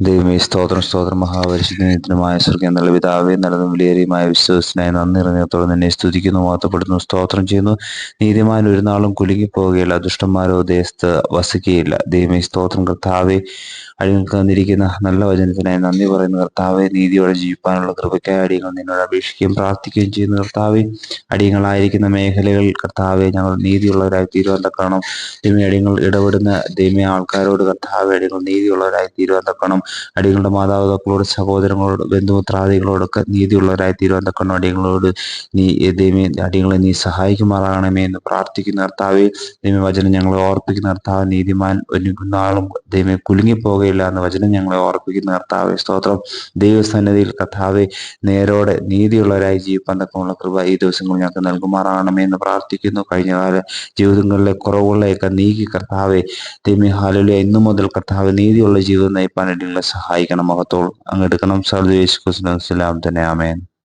ദൈവമേ സ്തോത്രം സ്തോത്രം. മഹാപരിശുദ്ധമായ സ്വർഗം നല്ല പിതാവേ നല്ലതും വിലയേറിയുമായ വിശ്വസനായ നന്ദി നിറഞ്ഞത്തോടെ നിന്നെ സ്തുതിക്കുന്നു മാത്തപ്പെടുന്നു സ്തോത്രം ചെയ്യുന്നു. നീതിമാൻ ഒരു നാളും കുലുങ്ങി പോവുകയില്ല ദുഷ്ടന്മാരോ ദേശത്ത് വസിക്കുകയില്ല. ദൈവമേ സ്തോത്രം കർത്താവെ അടികൾക്ക് തന്നിരിക്കുന്ന നല്ല വചനത്തിനായി നന്ദി പറയുന്ന കർത്താവെ. നീതിയോടെ ജീവിക്കാനുള്ള കൃപയ്ക്കായി അടിയങ്ങൾ നിന്നോട് അപേക്ഷിക്കുകയും പ്രാർത്ഥിക്കുകയും ചെയ്യുന്ന കർത്താവെ. അടിയങ്ങളായിരിക്കുന്ന മേഖലകൾ കർത്താവെ ഞങ്ങൾ നീതിയുള്ളവരായി തീരുവാൻ തക്കണം ദൈവമേ അടിയങ്ങൾ ഇടപെടുന്ന ദൈവമേ ആൾക്കാരോട് കർത്താവെ അടിയങ്ങൾ നീതിയുള്ളവരായി തീരുവാൻ തക്കണം അടികളുടെ മാതാപിതാക്കളോട് സഹോദരങ്ങളോട് ബന്ധുമിത്രാദികളോടൊക്കെ നീതിയുള്ളവരായി തീരുവാൻ തക്കണം നീ ദൈവമേ അടിയങ്ങളെ നീ സഹായിക്കുമാറാകണമേ എന്ന് പ്രാർത്ഥിക്കുന്ന കർത്താവെ ദൈവമേ വചനം ഞങ്ങളെ ഓർപ്പിക്കുന്ന കർത്താവ് നീതിമാൻ നാളും ദൈവം കുലുങ്ങിപ്പോകയില്ല എന്ന വചനം ഞങ്ങളെ ഓർപ്പിക്കുന്ന കർത്താവെ സ്തോത്രം. ദൈവസന്നിധിയിൽ കർത്താവെ നേരോടെ നീതിയുള്ളവരായി ജീവിപ്പാൻ തക്കമുള്ള കൃപ ഈ ദിവസങ്ങൾ ഞങ്ങൾക്ക് നൽകുമാറാകണമേ എന്ന് പ്രാർത്ഥിക്കുന്നു. കഴിഞ്ഞ കാല ജീവിതങ്ങളിലെ കുറവുകളെയൊക്കെ നീക്കി കർത്താവെ ദൈവമേ ഹാലുല ഇന്നു മുതൽ കർത്താവ് നീതിയുള്ള ജീവിതം നയിപ്പാൻ സഹായിക്കണം മഹത്തോൾ അങ്ങ് എടുക്കണം. സർവേശ് കുസ്ലാം തന്നെ ആമേൻ.